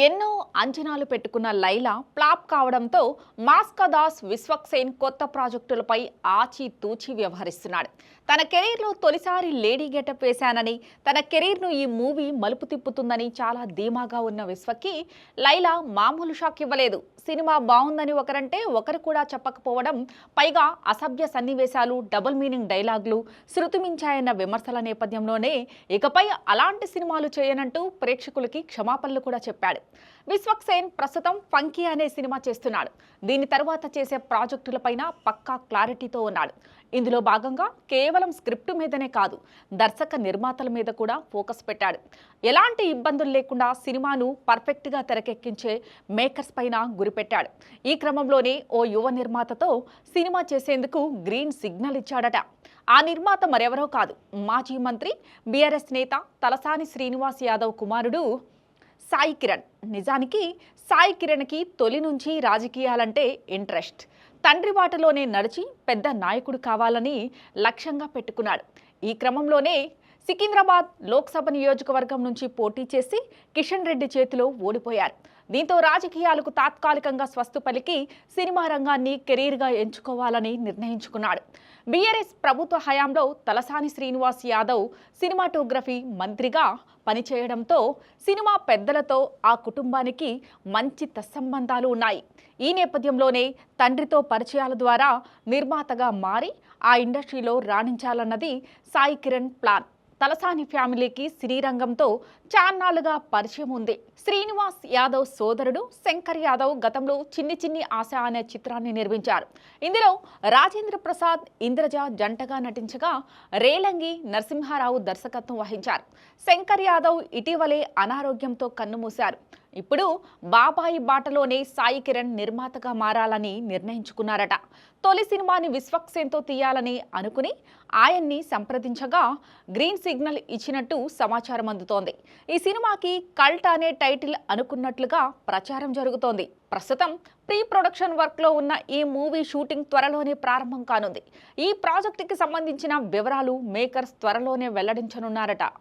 ఎన్నో అంచనాలు పెట్టుకున్న లైలా ప్లాప్ కావడంతో మాస్కా దాస్ విశ్వక్సేన్ కొత్త ప్రాజెక్టులపై ఆచితూచి వ్యవహరిస్తున్నాడు. తన కెరీర్లో తొలిసారి లేడీ గెటప్ వేశానని తన కెరీర్ను ఈ మూవీ మలుపు తిప్పుతుందని చాలా ధీమాగా ఉన్న విశ్వకి లైలా మామూలు షాక్ ఇవ్వలేదు. సినిమా బాగుందని ఒకరంటే ఒకరు కూడా చెప్పకపోవడం పైగా అసభ్య సన్నివేశాలు డబుల్ మీనింగ్ డైలాగులు శృతిమించాయన్న విమర్శల నేపథ్యంలోనే ఇకపై అలాంటి సినిమాలు చేయనంటూ ప్రేక్షకులకి క్షమాపణలు కూడా చెప్పాడు. విశ్వక్సేన్ ప్రస్తుతం ఫంకీ అనే సినిమా చేస్తున్నాడు. దీని తర్వాత చేసే ప్రాజెక్టులపైన పక్కా క్లారిటీతో ఉన్నాడు. ఇందులో భాగంగా కేవలం స్క్రిప్ట్ మీదనే కాదు దర్శక నిర్మాతల మీద కూడా ఫోకస్ పెట్టాడు. ఎలాంటి ఇబ్బందులు లేకుండా సినిమాను పర్ఫెక్ట్గా తెరకెక్కించే మేకర్స్ పైన గురిపెట్టాడు ఈ క్రమంలోనే ఓ యువ నిర్మాతతో సినిమా చేసేందుకు గ్రీన్ సిగ్నల్ ఇచ్చాడట. ఆ నిర్మాత మరెవరో కాదు మాజీ మంత్రి బీఆర్ఎస్ నేత తలసాని శ్రీనివాస్ యాదవ్ కుమారుడు సాయి కిరణ్. నిజానికి సాయి కిరణ్కి తొలి నుంచి రాజకీయాలంటే ఇంట్రెస్ట్. తండ్రి బాటలోనే నడిచి పెద్ద నాయకుడు కావాలని లక్ష్యంగా పెట్టుకున్నాడు. ఈ క్రమంలోనే సికింద్రాబాద్ లోక్సభ నియోజకవర్గం నుంచి పోటీ చేసి కిషన్ రెడ్డి చేతిలో ఓడిపోయారు. దీంతో రాజకీయాలకు తాత్కాలికంగా స్వస్తు పలికి సినిమా రంగాన్ని కెరీర్గా ఎంచుకోవాలని నిర్ణయించుకున్నాడు. బీఆర్ఎస్ ప్రభుత్వ హయాంలో తలసాని శ్రీనివాస్ యాదవ్ సినిమాటోగ్రఫీ మంత్రిగా పనిచేయడంతో సినిమా పెద్దలతో ఆ కుటుంబానికి మంచి తత్సంబంధాలు ఉన్నాయి. ఈ నేపథ్యంలోనే తండ్రితో పరిచయాల ద్వారా నిర్మాతగా మారి ఆ ఇండస్ట్రీలో రాణించాలన్నది సాయి కిరణ్ ప్లాన్. తలసాని ఫ్యామిలీకి శ్రీరంగంతో చాన్నాళ్ళుగా పరిచయం ఉంది. శ్రీనివాస్ యాదవ్ సోదరుడు శంకర్ యాదవ్ గతంలో చిన్ని చిన్ని ఆశ అనే చిత్రాన్ని నిర్మించారు. ఇందులో రాజేంద్ర ప్రసాద్ ఇంద్రజ జంటగా నటించగా రేలంగి నరసింహారావు దర్శకత్వం వహించారు. శంకర్ యాదవ్ ఇటీవలే అనారోగ్యంతో కన్నుమూశారు. ఇప్పుడు బాబాయి బాటలోనే సాయి కిరణ్ నిర్మాతగా మారాలని నిర్ణయించుకున్నారట. తొలి సినిమాని విశ్వక్సేన్తో తీయాలని అనుకుని ఆయన్ని సంప్రదించగా గ్రీన్ సిగ్నల్ ఇచ్చినట్టు సమాచారం అందుతోంది. ఈ సినిమాకి కల్ట్ అనే టైటిల్ అనుకున్నట్లుగా ప్రచారం జరుగుతోంది. ప్రస్తుతం ప్రీ ప్రొడక్షన్ వర్క్లో ఉన్న ఈ మూవీ షూటింగ్ త్వరలోనే ప్రారంభం కానుంది. ఈ ప్రాజెక్టుకి సంబంధించిన వివరాలు మేకర్స్ త్వరలోనే వెల్లడించనున్నారట.